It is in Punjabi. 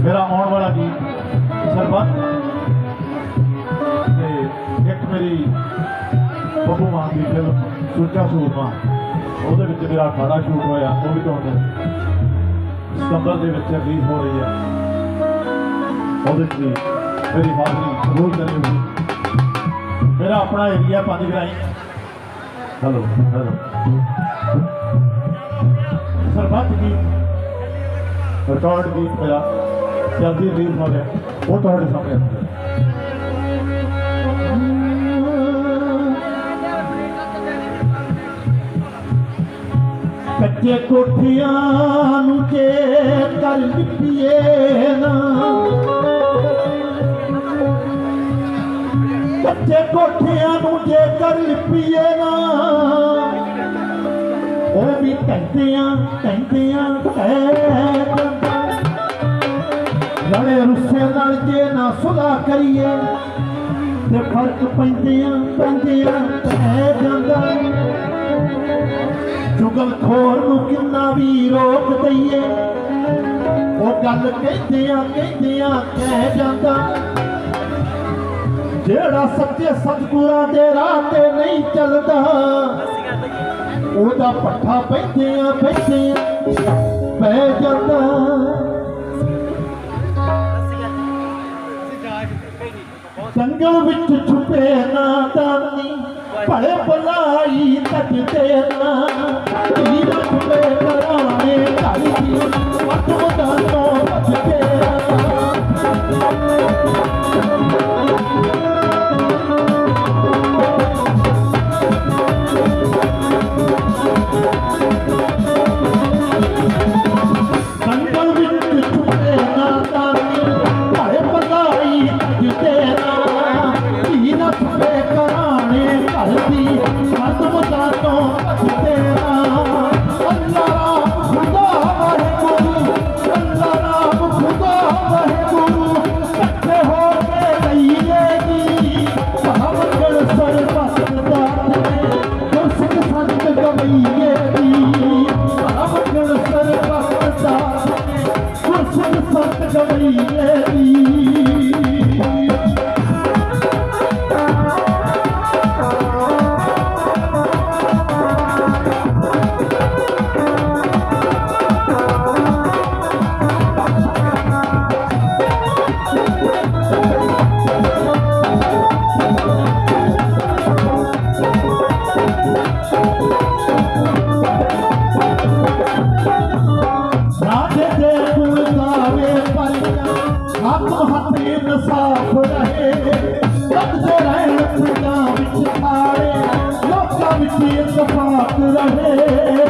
ਮੇਰਾ ਆਉਣ ਵਾਲਾ ਗੀਤ ਸਰਬੱਤ ਤੇ ਇੱਕ ਮੇਰੀ ਬੱਬੂ ਮਾਨ ਦੀ ਫਿਲਮ ਸੁੱਚਾ ਸੂਰਮਾ। ਉਹਦੇ ਵਿੱਚ ਮੇਰਾ ਅਖਾੜਾ ਸ਼ੂਟ ਹੋਇਆ, ਉਹ ਵੀ ਤੁਹਾਨੂੰ ਸਤੰਬਰ ਦੇ ਵਿੱਚ ਰਿਲੀਜ਼ ਹੋ ਰਹੀ ਹੈ। ਉਹਦੇ ਵਿੱਚ ਮੇਰੀ ਹਾਜ਼ਰੀ ਜ਼ਰੂਰ ਕਰਿਓ ਮੇਰਾ ਆਪਣਾ ਏਰੀਆ ਪੰਜ ਗਰਾਈ। ਹੈਲੋ ਹੈਲੋ ਰਿਕਾਰਡ ਗੀਤ ਮੇਰਾ ਸਿਆਸੀ ਰਿਲੀਜ਼ ਹੋ ਉਹ ਤੁਹਾਡੇ ਸਾਹਮਣੇ ਹੈ ਕੱਚੇ ਕੋਠੀਆਂ ਨੂੰ ਜੇ ਕਰ ਲਿਪੀਏ ਨਾ। ਕੱਚੇ ਕੋਠਿਆਂ ਨੂੰ ਜੇ ਕਰ ਲਿਪੀਏ ਨਾ। ਉਹ ਵੀ ਕਹਿੰਦਿਆਂ ਕਹਿੰਦਿਆਂ ਕਹਿ ਜਾਂਦਾ ਲੜੇ ਰੁੱਸੇ ਨਾਲ ਜੇ ਨਾ ਸੁਲਾ ਕਰੀਏ, ਤੇ ਫ਼ਰਕ ਪੈਂਦਿਆਂ ਪੈਂਦਿਆਂ ਕਹਿ ਜਾਂਦਾ। ਜੁਗਲ ਖੋਰ ਨੂੰ ਕਿੰਨਾ ਵੀ ਰੋਕ ਦਈਏ, ਉਹ ਗੱਲ ਕਹਿੰਦਿਆਂ ਕਹਿੰਦਿਆਂ ਕਹਿ ਜਾਂਦਾ। ਜਿਹੜਾ ਸੱਚੇ ਸਤਿਗੁਰਾਂ ਦੇ ਰਾਹ ਤੇ ਨਹੀਂ ਚੱਲਦਾ, ਉਹਦਾ ਪੱਠਾ ਪੈਂਦਿਆਂ ਪੈਂਦਿਆਂ ਪੈ ਜਾਂਦਾ। ਜੰਗਲ ਵਿੱਚ ਛੁਪੇ ਨਾਦਾਨੀ ਭਲੇ ਬਲਾਈ ਤੱਕਦੇ ਨਾ। ਤੀਰ ਛੁਪੇ ਕਰਾਣੇ ਢਾਈ ਦੀ ਮੱਤ ਮਦਾਨੋਂ ਬਚਦੇ I'm not going.